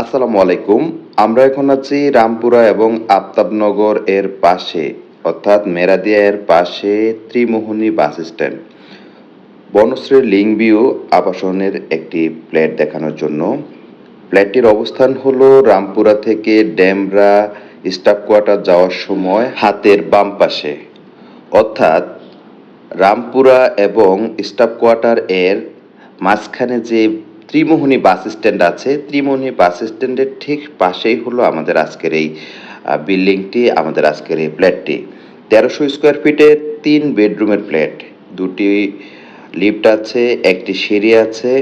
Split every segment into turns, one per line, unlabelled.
আসসালামু আলাইকুম। আমরা এখন আছি রামপুরা এবং আফতাবনগর এর পাশে, অর্থাৎ মেরাদিয়া এর পাশে ত্রিমোহনী বাস স্ট্যান্ড। বনশ্রী লিংভিউ আবাসনের একটি প্ল্যাট দেখানোর জন্য। প্ল্যাটটির অবস্থান হলো রামপুরা থেকে ড্যামরা স্টাফ কোয়ার্টার যাওয়ার সময় হাতের বাম পাশে। অর্থাৎ রামপুরা এবং স্টাফ কোয়ার্টার এর মাঝখানে যে ত্রিমোহনী বাস স্ট্যান্ড আছে। ত্রিমোহনী বাস স্ট্যান্ডের ঠিক পাশেই হলো আমাদের আজকের এই বিল্ডিংটি, আমাদের আজকের এই ফ্ল্যাটটি। তেরোশো স্কোয়ার ফিটে তিন বেডরুমের ফ্ল্যাট। দুটি লিফট আছে, একটি সিঁড়ি আছে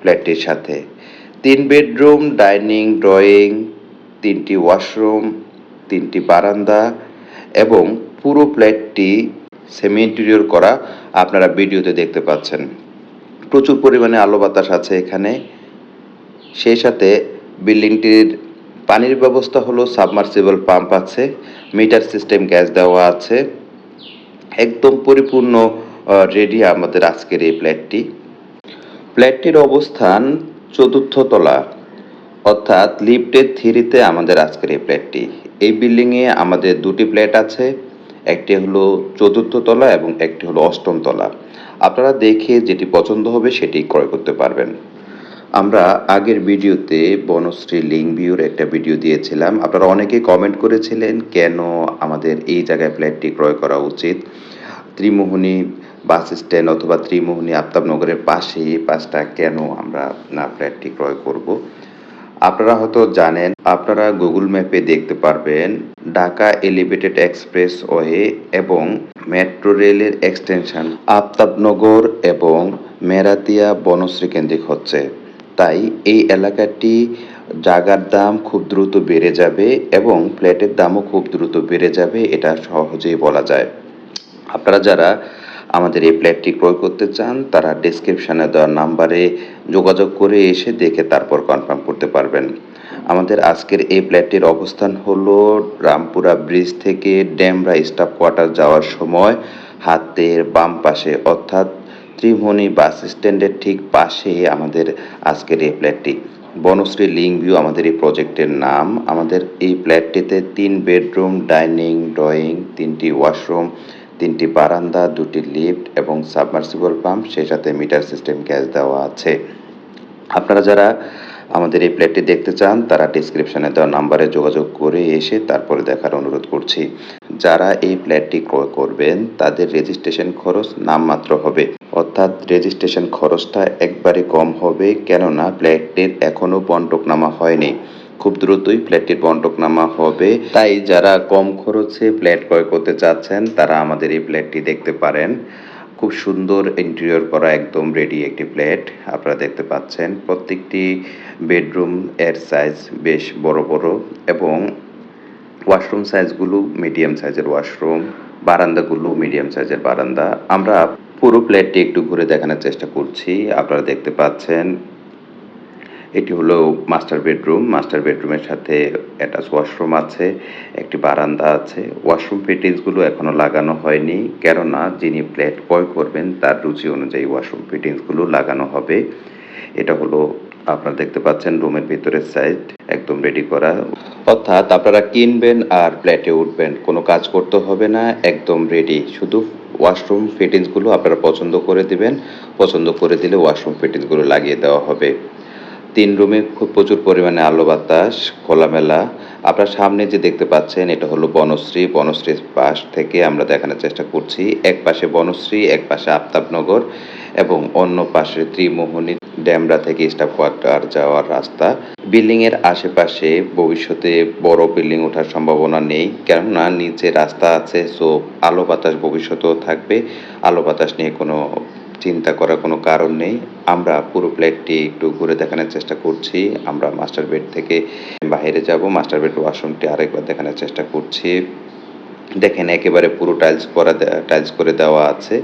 ফ্ল্যাটটির সাথে। তিন বেডরুম, ডাইনিং, ড্রয়িং, তিনটি ওয়াশরুম, তিনটি বারান্দা এবং পুরো ফ্ল্যাটটি সেমি ইন্টেরিয়র করা আপনারা ভিডিওতে দেখতে পাচ্ছেন। প্রচুর পরিমাণে আলো বাতাস আছে এখানে। সেই সাথে বিল্ডিংটির পানির ব্যবস্থা হলো সাবমার্সিবল পাম্প আছে, মিটার সিস্টেম গ্যাস দেওয়া আছে। একদম পরিপূর্ণ রেডি আমাদের আজকের এই ফ্ল্যাটটি। ফ্ল্যাটটির অবস্থান চতুর্থ তলা, অর্থাৎ লিফটের থ্রিতে আমাদের আজকের এই ফ্ল্যাটটি। এই বিল্ডিংয়ে আমাদের দুটি ফ্ল্যাট আছে, একটি হলো চতুর্থ তলা এবং একটি হলো অষ্টম তলা। আপনারা দেখে যেটি পছন্দ হবে সেটি ক্রয় করতে পারবেন। আমরা আগের ভিডিওতে বনশ্রী লিঙ্ক ভিউর একটা ভিডিও দিয়েছিলাম। আপনারা অনেকেই কমেন্ট করেছিলেন, কেন আমাদের এই জায়গায় ফ্ল্যাটটি ক্রয় করা উচিত? ত্রিমোহনী বাস স্ট্যান্ড অথবা ত্রিমোহনী আফতাবনগরের পাশে এই পাশটা কেন আমরা না ফ্ল্যাটটি ক্রয় করব? আপনারা হয়তো জানেন, আপনারা গুগল ম্যাপে দেখতে পারবেন ঢাকা এলিভেটেড এক্সপ্রেস ওয়ে এবং মেট্রো রেলের এক্সটেনশন আফতাবনগর এবং মেরাতিয়া বনশ্রী কেন্দ্রিক হচ্ছে। তাই এই এলাকাটি জাগার দাম খুব দ্রুত বেড়ে যাবে এবং ফ্ল্যাটের দামও খুব দ্রুত বেড়ে যাবে, এটা সহজেই বলা যায়। আপনারা যারা আমাদের এই প্ল্যাটটি ক্রয় করতে চান, তারা ডেসক্রিপশনে দেওয়া নাম্বারে যোগাযোগ করে এসে দেখে তারপর কনফার্ম করতে পারবেন। আমাদের আজকের এই প্ল্যাটটির অবস্থান হলো রামপুরা ব্রিজ থেকে ড্যামরা স্টাফ কোয়ার্টার যাওয়ার সময় হাতের বাম পাশে, অর্থাৎ ত্রিমোহনী বাস স্ট্যান্ডের ঠিক পাশে আমাদের আজকের এই ফ্ল্যাটটি বনশ্রী লিঙ্ক ভিউ আমাদের এই প্রজেক্টের নাম। আমাদের এই ফ্ল্যাটটিতে তিন বেডরুম ডাইনিং ড্রয়িং তিনটি ওয়াশরুম তিনটি বারান্দা, দুটি লিফট এবং সাবমার্সিবল পাম্প, সেই সাথে মিটার সিস্টেম গ্যাস দেওয়া আছে। আপনারা যারা আমাদের এই প্লেটটি দেখতে চান, তারা ডিসক্রিপশনে দেওয়া নাম্বারে যোগাযোগ করে এসে তারপরে দেখার অনুরোধ করছি। যারা এই প্লেটটি ক্রয় করবেন, তাদের রেজিস্ট্রেশন খরচ নামমাত্র হবে। অর্থাৎ রেজিস্ট্রেশন খরচটা একবারে কম হবে, কেননা প্লেটটির এখনও বন্টকনামা হয়নি। খুব দ্রুতই ফ্ল্যাটটির বন্টকনামা হবে। তাই যারা কম খরচে ফ্ল্যাট ক্রয় করতে চাচ্ছেন, তারা আমাদের এই ফ্ল্যাটটি দেখতে পারেন। খুব সুন্দর ইন্টেরিয়র করা একদম রেডি একটি ফ্ল্যাট আপনারা দেখতে পাচ্ছেন। প্রত্যেকটি বেডরুম এর সাইজ বেশ বড় বড় এবং ওয়াশরুম সাইজগুলো মিডিয়াম সাইজের ওয়াশরুম, বারান্দাগুলো মিডিয়াম সাইজের বারান্দা। আমরা পুরো ফ্ল্যাটটি একটু ঘুরে দেখানোর চেষ্টা করছি। আপনারা দেখতে পাচ্ছেন এটি হলো মাস্টার বেডরুম মাস্টার বেডরুমের সাথে অ্যাটাচ ওয়াশরুম আছে, একটি বারান্দা আছে। ওয়াশরুম ফিটিংসগুলো এখনও লাগানো হয়নি, কেননা যিনি ফ্ল্যাট ক্রয় করবেন, তার রুচি অনুযায়ী ওয়াশরুম ফিটিংসগুলো লাগানো হবে। এটা হলো আপনারা দেখতে পাচ্ছেন রুমের ভিতরের সাইড একদম রেডি করা। অর্থাৎ আপনারা কিনবেন আর ফ্ল্যাটে উঠবেন, কোনো কাজ করতে হবে না, একদম রেডি শুধু ওয়াশরুম ফিটিংসগুলো আপনারা পছন্দ করে দিবেন, পছন্দ করে দিলে ওয়াশরুম ফিটিংসগুলো লাগিয়ে দেওয়া হবে। তিন রুমে খুব প্রচুর পরিমাণে আলো বাতাস, খোলামেলা। আপনার সামনে যে দেখতে পাচ্ছেন, এটা হলো বনশ্রী। বনশ্রীর পাশ থেকে আমরা দেখানোর চেষ্টা করছি। এক পাশে বনশ্রী, এক পাশে আফতাবনগর এবং অন্য পাশে ত্রিমোহনী ড্যামরা থেকে স্টাফ কোয়ার্টার যাওয়ার রাস্তা। বিল্ডিং এর আশেপাশে ভবিষ্যতে বড় বিল্ডিং ওঠার সম্ভাবনা নেই, কেননা নিচে রাস্তা আছে সো আলো বাতাস ভবিষ্যতেও থাকবে। আলো বাতাস নিয়ে কোনো চিন্তা করার কোনো কারণ নেই। আমরা পুরো প্লেটটি একটু ঘুরে দেখানোর চেষ্টা করছি। আমরা মাস্টার বেড থেকে বাইরে যাব। মাস্টার বেড ওয়াশরুমটি আরেকবার দেখানোর চেষ্টা করছি। দেখেন, একেবারে পুরো টাইলস করা টাইলস করে দেওয়া আছে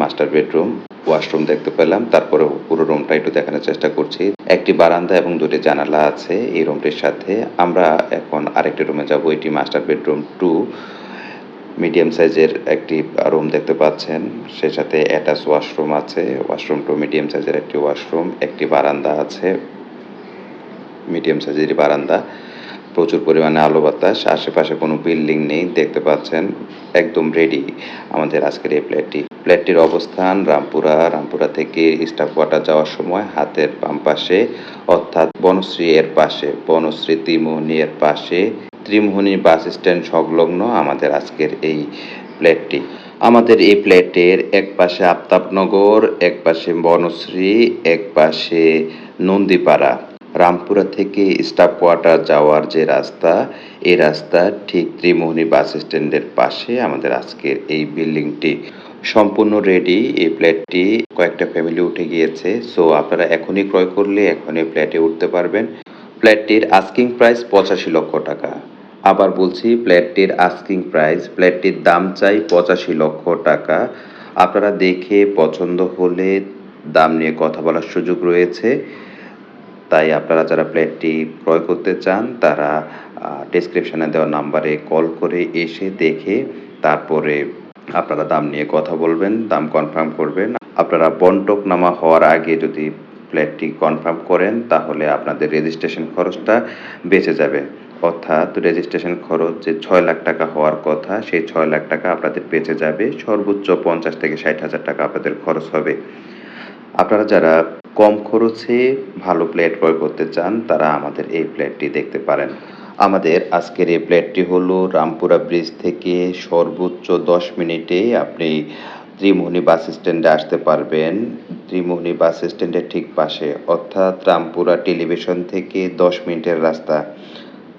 মাস্টার বেডরুম। ওয়াশরুম দেখতে পেলাম। তারপরে পুরো রুমটা একটু দেখানোর চেষ্টা করছি। একটি বারান্দা এবং দুটি জানালা আছে এই রুমটির সাথে। আমরা এখন আরেকটি রুমে যাব। এটি মাস্টার বেডরুম টু। মিডিয়াম সাইজের একটি রুম দেখতে পাচ্ছেন। সেই সাথে অ্যাটাচ ওয়াশরুম আছে। ওয়াশরুম টু মিডিয়াম সাইজের একটি ওয়াশরুম একটি বারান্দা আছে। মিডিয়াম সাইজের বারান্দা। প্রচুর পরিমাণে আলো বাতাস। আশেপাশে কোনো বিল্ডিং নেই, দেখতে পাচ্ছেন। একদম রেডি আমাদের আজকের এই প্লেটটি প্লেটটির অবস্থান রামপুরা। রামপুরা থেকে স্টাফ কোয়ার্টার যাওয়ার সময় হাতের বাম পাশে, অর্থাৎ বনশ্রী এর পাশে, বনশ্রী ত্রিমোহনী এর পাশে। ত্রিমোহনী বাস স্ট্যান্ড সংলগ্ন আমাদের আজকের এই প্লেটটি আমাদের এই প্লেটের এক পাশে আফতাবনগর, এক পাশে বনশ্রী, এক পাশে নন্দীপাড়া। রামপুরা থেকে স্টাফ কোয়ার্টার যাওয়ার যে রাস্তা এই রাস্তা ঠিক ত্রিমোহনী বাস স্ট্যান্ডের পাশে আমাদের আজকের এই বিল্ডিংটি। সম্পূর্ণ রেডি এই প্লেটটি কয়েকটা ফ্যামিলি উঠে গিয়েছে সো আপনারা এখনই ক্রয় করলে এখনই প্লেটে উঠতে পারবেন। প্লেটটির আস্কিং প্রাইস পঁচাশি লক্ষ টাকা। আবার বলছি প্লেটটির আস্কিং প্রাইস প্লেটটির দাম চাই পঁচাশি লক্ষ টাকা। আপনারা দেখে পছন্দ হলে দাম নিয়ে কথা বলার সুযোগ রয়েছে। তাই আপনারা যারা প্লেটটি ক্রয় করতে চান, তারা ডেসক্রিপশনে দেওয়া নাম্বারে কল করে এসে দেখে তারপরে আপনারা দাম নিয়ে কথা বলবেন, দাম কনফার্ম করবেন। আপনারা বন্টক নামা হওয়ার আগে যদি প্লেটটি কনফার্ম করেন, তাহলে আপনাদের রেজিস্ট্রেশন খরচটা বেঁচে যাবে। অর্থাৎ রেজিস্ট্রেশন খরচ যে ছয় লাখ টাকা হওয়ার কথা, সেই ছয় লাখ টাকা আপনাদের বেঁচে যাবে। সর্বোচ্চ পঞ্চাশ থেকে ষাট হাজার টাকা আপনাদের খরচ হবে। আপনারা যারা কম খরচে ভালো প্লেট ক্রয় করতে চান, তারা আমাদের এই প্লেটটি দেখতে পারেন। আমাদের আজকের এই প্লেটটি হলো রামপুরা ব্রিজ থেকে সর্বোচ্চ দশ মিনিটে আপনি ত্রিমোহনী বাস স্ট্যান্ডে আসতে পারবেন। ত্রিমোহনী বাস স্ট্যান্ডের ঠিক পাশে, অর্থাৎ রামপুরা টেলিভিশন থেকে দশ মিনিটের রাস্তা।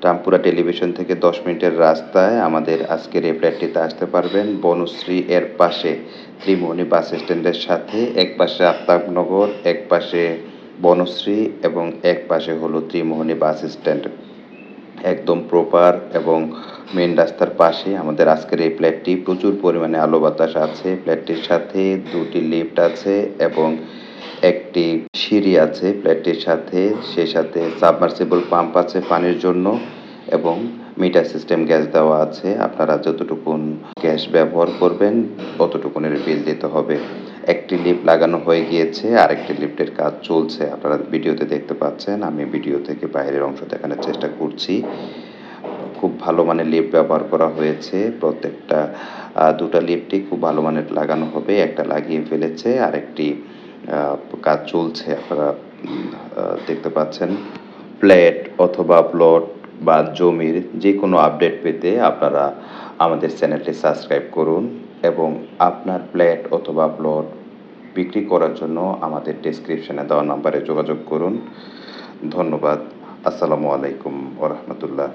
রামপুরা টেলিভিশন থেকে দশ মিনিটের রাস্তায় আমাদের আজকের এই ফ্ল্যাটটিতে আসতে পারবেন। বনশ্রী এর পাশে ত্রিমোহনী বাস স্ট্যান্ডের সাথে, এক পাশে আফতাবনগর, এক পাশে বনশ্রী এবং এক পাশে হলো ত্রিমোহনী বাস স্ট্যান্ড। একদম প্রপার এবং মেন রাস্তার পাশে আমাদের আজকের এই ফ্ল্যাটটি প্রচুর পরিমাণে আলো বাতাস আছে। ফ্ল্যাটটির সাথে দুটি লিফট আছে এবং একটি সিঁড়ি আছে প্লেটটির সাথে, সে সাথে সাবমার্সিবল পাম্প আছে পানির জন্য এবং মিটার সিস্টেম গ্যাস দেওয়া আছে। আপনারা যতটুকুন গ্যাস ব্যবহার করবেন ততটুকুনের বিল দিতে হবে। একটি লিফট লাগানো হয়ে গিয়েছে আর একটি লিফটের কাজ চলছে। আপনারা ভিডিওতে দেখতে পাচ্ছেন, আমি ভিডিও থেকে বাইরের অংশ দেখানোর চেষ্টা করছি। খুব ভালো মানের লিফট ব্যবহার করা হয়েছে। প্রত্যেকটা দুটা লিফটই খুব ভালো মানের লাগানো হবে। একটা লাগিয়ে ফেলেছে আর একটি কাজ চলছে, আপনারা দেখতে পাচ্ছেন। প্লেট অথবা প্লট বা জমির যে কোনো আপডেট পেতে আপনারা আমাদের চ্যানেলটি সাবস্ক্রাইব করুন এবং আপনার প্লেট অথবা প্লট বিক্রি করার জন্য আমাদের ডেসক্রিপশনে দেওয়া নাম্বারে যোগাযোগ করুন। ধন্যবাদ। আসসালামু আলাইকুম ওরহমতুল্লাহ